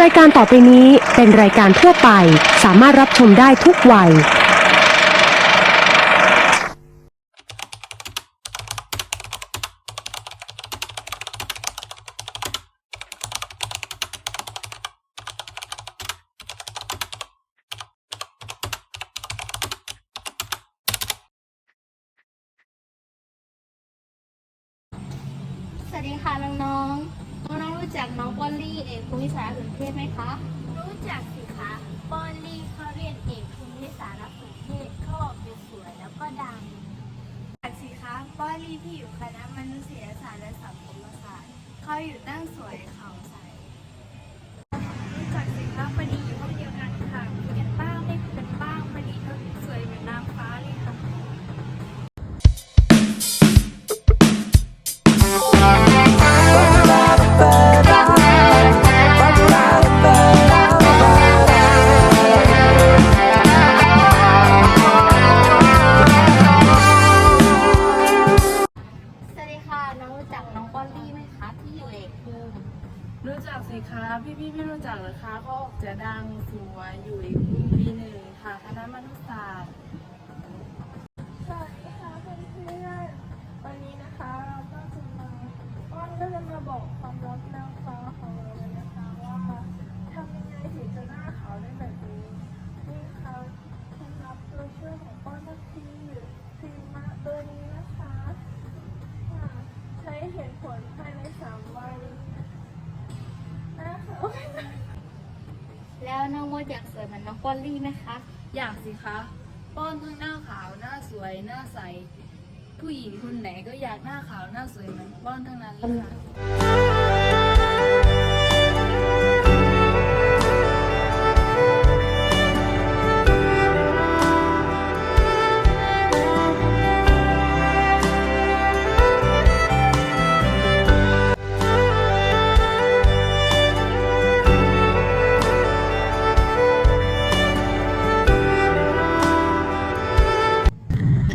รายการต่อไปนี้เป็นรายการทั่วไป สามารถรับชมได้ทุกวัย สวัสดีค่ะน้องๆ น้องรู้จักน้องปอลลี่เอกภูมิสารสนเทศไหมคะ รู้จักสิคะปอลลี่เขาเรียนเอกภูมิสารสนเทศเขาออกจะสวยแล้วก็ดังจักสิคะปอลลี่ที่อยู่คณะมนุษยศาสตร์และสังคมศาสตร์เขาอยู่ตั้งสวยค่ะ จักสิคะพี่พี่ไม่รู้จักเหรอคะเขาออกจะดังสวยอยู่อีกปีหนึ่งค่ะคณะมนุษยศาสตร์ สวัสดีค่ะเพื่อนๆวันนี้นะคะเราก็จะมาอ้อนก็จะมาบอกความลับนางฟ้าของเราเลยนะคะว่าทำยังไงถึงจะหน้าขาวได้แบบนี้นี่ค่ะเคล็ดลับตัวช่วยของป้อนทัพทีครีมมาตัวนี้นะคะค่ะใช้เห็นผลภายในสามวันนะคะ แล้วน้องมดอยากสวยเหมือนน้องปอลลี่ไหมคะ อยากสิคะ ป้อนทั้งหน้าขาวหน้าสวยหน้าใส ผู้หญิงคนไหนก็อยากหน้าขาวหน้าสวยเหมือนป้อนทั้งนั้นเลยค่ะ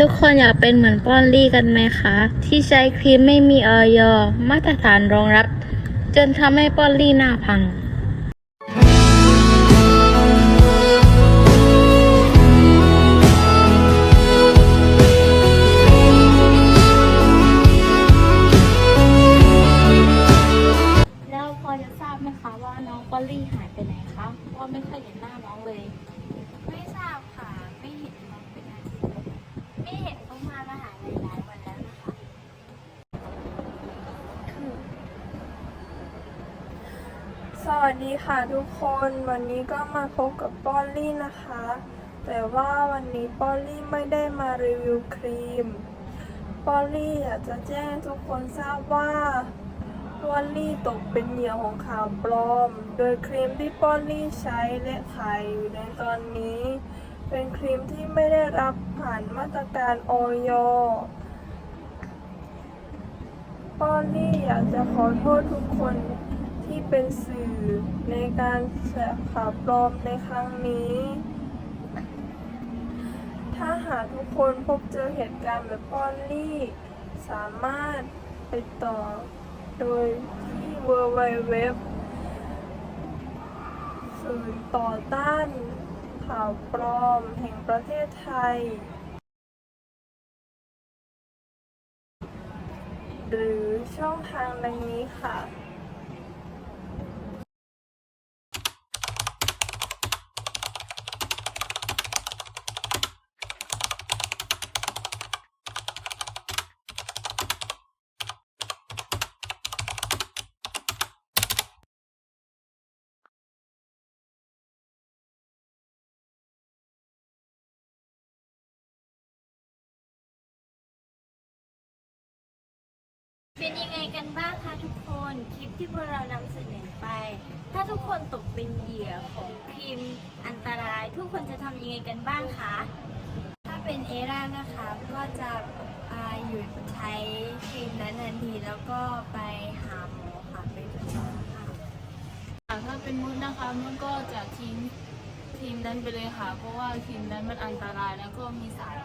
ทุกคนอยากเป็นเหมือนป้อนลี่กันไหมคะ ที่ใช้ครีมไม่มีออยมาตรฐานรองรับ จนทำให้ป้อนลี่หน้าพัง สวัสดีค่ะทุกคนวันนี้ก็มาพบกับป้อลลี่นะคะ แต่ว่าวันนี้ป้อลลี่ไม่ได้มารีวิวครีมป้อลลี่อยากจะแจ้งทุกคนทราบว่าป้อลลี่ตกเป็นเหยื่อของข่าวปลอม โดยครีมที่ป้อลลี่ใช้และขายอยู่ในตอนนี้ เป็นครีมที่ไม่ได้รับผ่านมาตรการออยป้อลลี่อยากจะขอโทษทุกคน ที่เป็นสื่อในการแชร์ข่าวปลอมในครั้งนี้ ถ้าหากทุกคนพบเจอเหตุการณ์แบบป้อนลี่ สามารถไปต่อโดยที่ www ศูนย์ต่อต้านข่าวปลอมแห่งประเทศไทย หรือช่องทางดังนี้ค่ะ เป็นยังไงกันบ้างคะทุกคนคลิปที่พวกเรานำเสนอไป ถ้าทุกคนตกเป็นเหยื่อของครีมอันตราย ทุกคนจะทำยังไงกันบ้างคะถ้าเป็นเอร่านะคะก็จะอ่าหยุดใช้ครีมนั้นทันทีแล้วก็ไปหาหมอค่ะไปตรวจสุขภาพถ้าเป็นมุดนะคะมุดก็จะทิ้งครีมนั้นไปเลยค่ะ เพราะว่าครีมนั้นมันอันตรายแล้วก็มีสาร